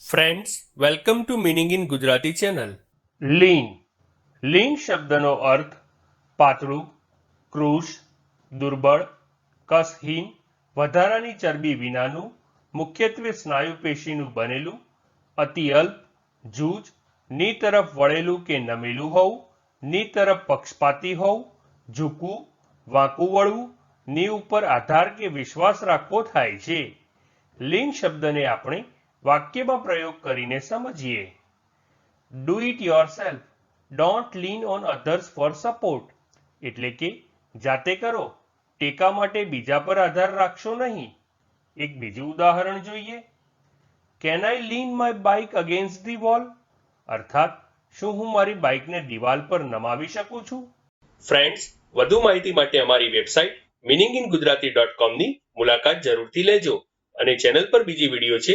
Friends welcome to meaning in Gujarati channel lean lean શબ્દનો અર્થ પાતળું કૃશ દુર્બળ કસહીન વધારાની ચરબી વિનાનું મુખ્યત્વે સ્નાયુ પેશીનું બનેલું અતિ અલ્પ જૂજની તરફ વળેલું કે નમેલું હોવું ની તરફ પક્ષપાતી હોવું ઝૂકવું વાંકું વળવું ની ઉપર આધાર કે વિશ્વાસ રાખવો થાય છે લીન શબ્દને આપણે વાક્યમાં પ્રયોગ કરીને સમજીએ. Do it yourself don't lean on others for support એટલે કે, જાતે કરો. ટેકા માટે બીજા પર આધાર રાખશો નહીં. એક બીજું ઉદાહરણ જોઈએ. Can I lean my bike against the wall અર્થાત, શું હું મારી બાઇકને દિવાલ પર નમાવી શકું છું? ફ્રેન્ડ્સ વધુ માહિતી માટે અમારી website meaning in Gujarati dot કોમની મુલાકાત જરૂરથી લેજો અને ચેનલ પર બીજી વીડિયો છે